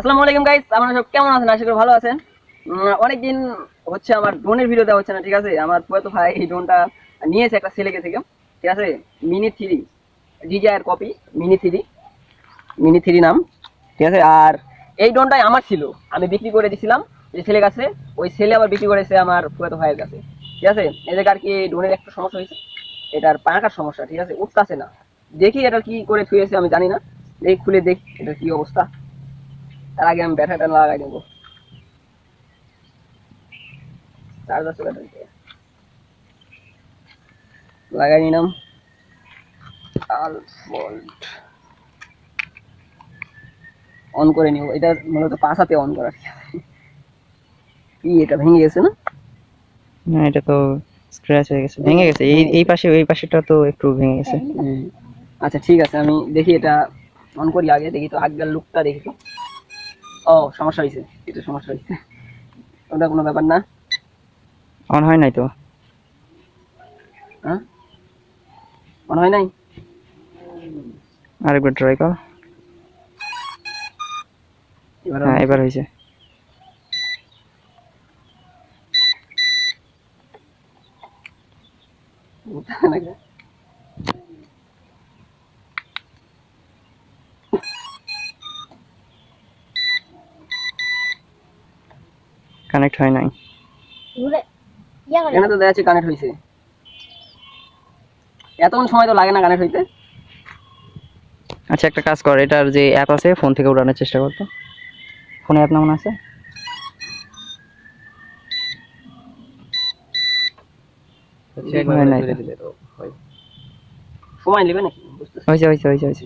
আসসালামু আলাইকুম গাইস আপনারা সব কেমন আছেন? আশা করি ভালো আছেন। অনেকদিন হচ্ছে আমার ড্রোনের ভিডিও দেওয়া হচ্ছে না, ঠিক আছে? আমার পুরো ভাই এই ড্রোনটা নিয়েছে একটা ছেলেকে থেকে, ঠিক আছে? Mini three desire copy mini three mini three নাম, ঠিক আছে? আর এই ড্রোনটাই আমার ছিল। আমি বিক্রি করে দিছিলাম যে ছেলের কাছে, ওই ছেলে আবার বিক্রি করেছে আমার পুরাতো ভাইয়ের কাছে, ঠিক আছে? এই জায়গায় আর কি ড্রোনের একটা সমস্যা হয়েছে। এটার পাকার সমস্যা, ঠিক আছে? উঠতেছে না। দেখি এটা কি করে থুয়েছে আমি জানি না। দেখি, খুলে দেখ এটা কি অবস্থা। তার আগে আমি ব্যাটারিটা লাগাই দেবো। চার্জার চলে লাগাই নিলাম। ভোল্ট অন করে নিব। এটা মূলত পাশাতে অন করা। কি এটা ভেঙে গেছে না? না এটা তো স্ক্র্যাচ হয়ে গেছে। ভেঙে গেছে। এই এই পাশে এই পাশেটা তো একটু ভেঙে গেছে। আচ্ছা ঠিক আছে। আমি দেখি এটা অন করি আগে। দেখি তো আগের লুকটা দেখি তো। ও সমস্যা হয়েছে এটা সমস্যা হয়েছে ওটা কোনো ব্যাপার না। অন হয় নাই তো? হ্যাঁ? মনে হয় নাই? আরেকবার ট্রাই কর। এবার হ্যাঁ এবার হয়েছে নাকি? কানেক্ট হয় নাই। এখানে তো দেখা যাচ্ছে কানেক্ট হয়েছে এতক্ষণ সময় তো লাগে না কানেক্ট হইতে। আচ্ছা একটা কাজ কর এটার যে অ্যাপ আছে ফোন থেকে উঠানোর চেষ্টা করতো ফোনে অ্যাপ নাম আছে। সময় নেবে নাকি? হয়েছে হয়েছে হয়েছে হয়েছে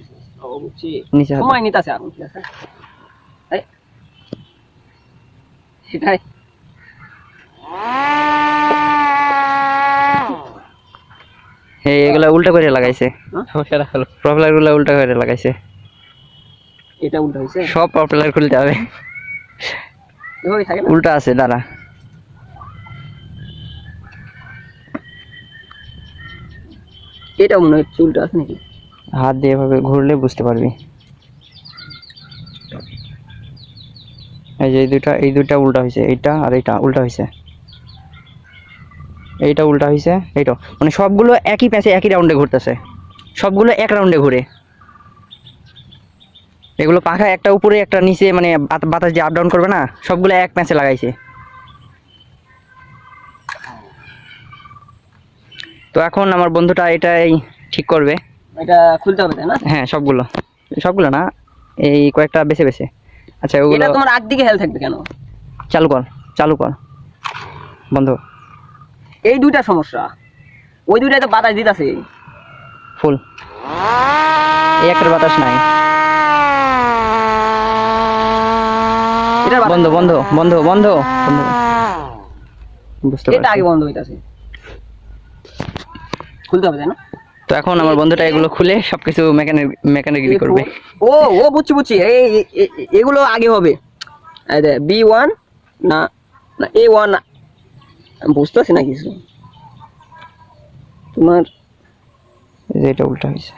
নিচে সময় নিতে আছে এখন ঠিক আছে? সেটাই এই এগুলা উল্টা করে লাগাইছে। হ্যাঁ? সমস্যাটা হলো প্রপেলারগুলো উল্টা করে লাগাইছে। এটা উল্টো সব প্রপেলার খুলতে হবে। উল্টা আছে দাঁড়া। এটা মনে হচ্ছে উল্টো আছে নাকি? হাত দিয়ে এভাবে ঘুরলে বুঝতে পারবি। এই যে এই দুইটা এই দুইটা উল্টা হয়েছে এইটা আর এইটা উল্টা হয়েছে। এইটা উল্টা হয়েছে এইটা। মানে সবগুলো একই প্যাচে একই রাউন্ডে ঘুরতেছে। সবগুলো এক রাউন্ডে ঘুরে। এগুলো পাখা একটা উপরে একটা নিচে মানে বাত- বাতাস যে আপ ডাউন করবে না সবগুলো এক প্যাঁচে লাগাইছে। তো এখন আমার বন্ধুটা এটাই ঠিক করবে। এটা খুলতে হবে তাই না? হ্যাঁ সবগুলো। সবগুলো না এই কয়েকটা বেছে বেছে। আচ্ছা ওগুলো এটা তোমার আগ দিকে হেল থাকবে কেন? চালু কর চালু কর। বন্ধ। এই দুইটা সমস্যা। ওই দুইটাই তো বাতাস দিতেছে। ফুল। এই একটার বাতাস নাই। এটা বন্ধ বন্ধ বন্ধ বন্ধ বন্ধ। বুঝতে এটা আগে বন্ধ হইতাছে। খুলতে হবে তাই না? তো এখন আমার বন্ধুটা এগুলো খুলে সবকিছু মেকানিক মেকানিকি করবে। ও ও বুঝছি বুঝছি। এই- এগুলো আগে হবে। বি ওয়ান না না এ ওয়ান আমি বুঝতে পারছি না কিছু। তোমার যে এটা উল্টা হয়েছে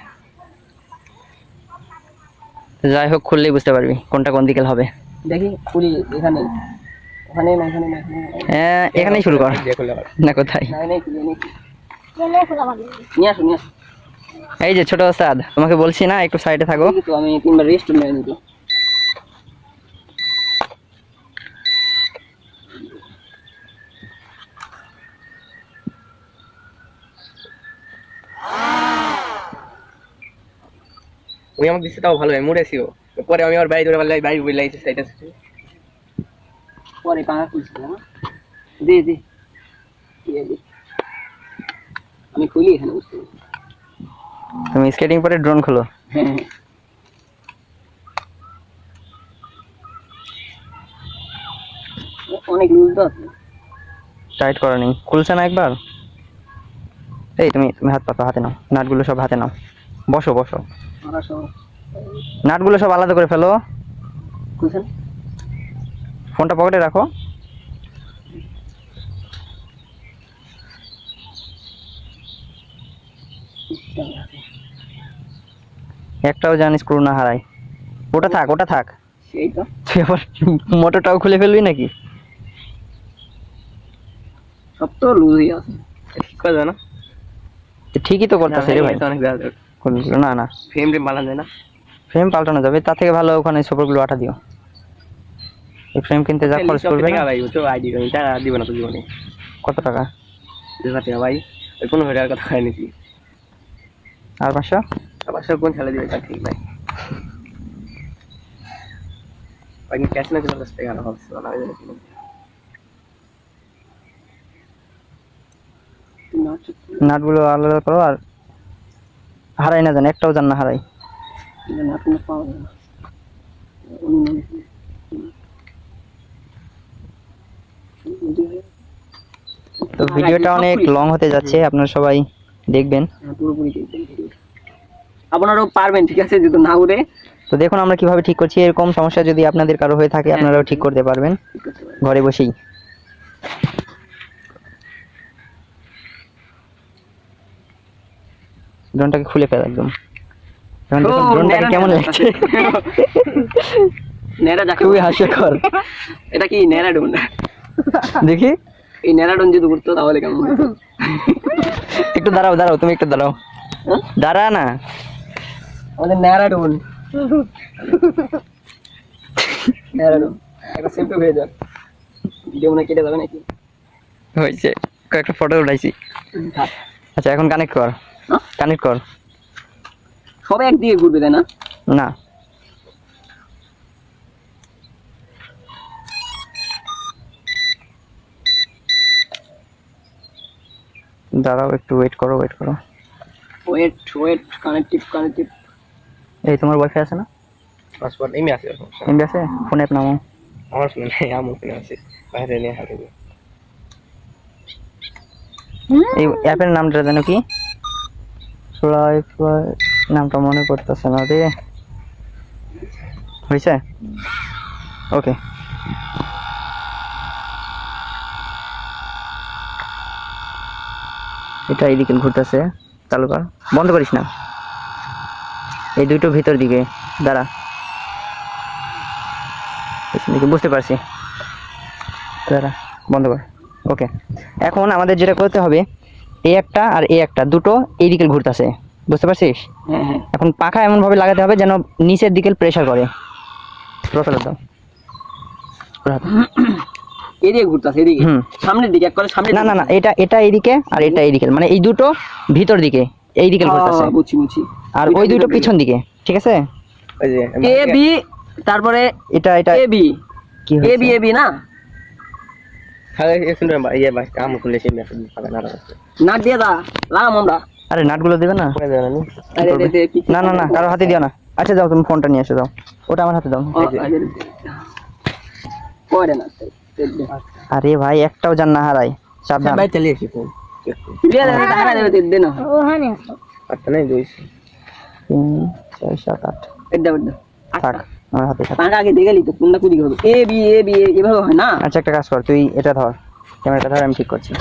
যাই হোক খুললেই বুঝতে পারবি কোনটা কোন দিকে হবে। দেখি খুলি এখানে। ওখানে না এখানে না হ্যাঁ এখানেই শুরু কর। না কোথায়। নিয়ে আসো নিয়ে আসো। এই যে ছোট ওস্তাদ তোমাকে বলছি না একটু সাইডে থাকো। আমি তিনবার রেস্ট নিয়ে নিব। উনি আমাকে দিচ্ছে তাও ভালো হয় মুড়েছিও পরে আমি আমার বাড়ি ধরে পারলে বাড়ি বই লাগছে সাইড পরে পাঙা খুলছি না দে দে। আমি খুলি এখানে বুঝতে তুমি স্কেটিং পরে ড্রোন খোলো। হ্যাঁ হ্যাঁ। অনেক লুজ তো আছে। টাইট করা নেই। খুলছে না একবার? এই তুমি তুমি হাত পাতো হাতে নাও। নাটগুলো সব হাতে নাও। বসো বসো। নাটগুলো সব আলাদা করে ফেলো। ফোনটা পকেটে রাখো। একটাও জানিস স্ক্রু না হারাই ওটা থাক ওটা থাক। এই তো। তুই আবার মোটরটাও খুলে ফেলবি নাকি? সব তো লুজই আছে। ঠিক করে না ঠিকই তো করতেছে রে ভাই। অনেক দেওয়া না না। ফ্রেম টেম বানানো যায় না? ফ্রেম পাল্টানো যাবে তার থেকে ভালো ওখানে সুপারগুলো আটা দিও। এই ফ্রেম কিনতে যা খরচ করবে না? ভাই বুঝছ আইডি আমি টাকা দিব না তো জীবনে। কত টাকা? হাজার টাকা ভাই ওই পনেরো হাজার কথা খাই নাকি? আর পাঁচশো? আবার সব কোন ছেলে দিবে? তা ঠিক ভাই ক্যাশ না টাকা না নাটগুলো আলাদা করো আর হারাই না জান একটাও জান না হারাই। তো ভিডিওটা অনেক লং হতে যাচ্ছে আপনারা সবাই দেখবেন। হ্যাঁ। আপনারাও পারবেন ঠিক আছে? যদি না উড়ে তো দেখুন আমরা কীভাবে ঠিক করছি এরকম সমস্যা যদি আপনাদের কারও হয়ে থাকে আপনারাও করতে পারবেন। ঠিক করতে পারবেন। ঘরে বসেই। ড্রোনটাকে খুলে ফেল একদম। ড্রোনটাকে কেমন লাগছে। যাকে খুবই হাস্যকর। এটা কি ন্যারাডোন দেখি। এই ন্যারাডোন যদি তাহলে কেমন একটু দাঁড়াও দাঁড়াও তুমি একটু দাঁড়াও। হ্যাঁ? দাঁড়া না। আমাদের ন্যারাডোন ন্যারাডোন একটা সেলফি হয়ে যাক। ভিডিও মনে কেটে যাবে নাকি? হয়েছে। কয়েকটা ফটো উঠাইছি। আচ্ছা এখন কানেক্ট কর? কানেক্ট কর। সবাই একদিকে ঘুরবে তাই না? না। দাঁড়াও একটু ওয়েট করো ওয়েট করো। ওয়েট ওয়েট কানেক্টিভ কানেক্টিভ এই তোমার ওয়াইফাই আছে না? পাসপোর্ট এমনি আছে এমবি আছে? ফোন অ্যাপ নামো। আমার শুনে নাই আমার শুনে আছে। বাইরে নিয়ে হাতে এই অ্যাপের নামটা জানো কি? ফ্লাই ফ্লাই নামটা মনে পড়তেছে না রে। হয়েছে ওকে এটা এইদিকে ঘুরতেছে। চালু কর বন্ধ করিস না। এই দুটো ভিতর দিকে, দাঁড়া। দিকে, বুঝতে পারছি। দাঁড়া, বন্ধ কর। ওকে এখন আমাদের যেটা করতে হবে এই একটা আর এই একটা দুটো এই দিকে ঘুরতেছে বুঝতে পারছিস? হ্যাঁ হ্যাঁ। এখন পাখা এমন ভাবে লাগাতে হবে যেন নিচের দিকে প্রেসার করে। প্রফেলার দাও ওর হাতে। এদিকে ঘুরতেছে এদিকে সামনের দিকে করে সামনে না না না এটা এটা এইদিকে আর এটা এইদিকে মানে এই দুটো ভিতর দিকে এই দিকে ঘুরতেছে। বুঝছি বুঝছি। আর ওই দুটো পিছন দিকে ঠিক আছে? এ বি তারপরে এটা এটা A B. A B A B না? নাট দিয়ে দা লাগাম আমরা। আরে নাটগুলো দেবে না? না আরে দে দে পিছনে- না না না কারও হাতে দিও না। আচ্ছা যাও তুমি ফোনটা নিয়ে এসে দাও ওটা আমার হাতে দাও। আরে ভাই একটাও জান না হারাই সাবধান। ভাই চলে এসে ফোন আচ্ছা নাই দুই তিন ছয় সাত আট। এড্ডা এড্ডা থাক। আমার হাতে থাক আগে দেখে তো কোনটা কুদি হবে এ বি এ বি এভাবে হয় না? আচ্ছা একটা কাজ কর তুই এটা ধর। ক্যামেরাটা ধর আমি ঠিক করছি।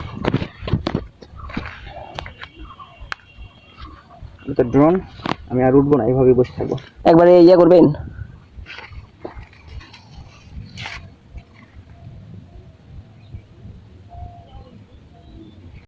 তো ড্রোন আমি আর উঠবো না এইভাবেই বসে থাকব। একবারে ইয়ে করবেন?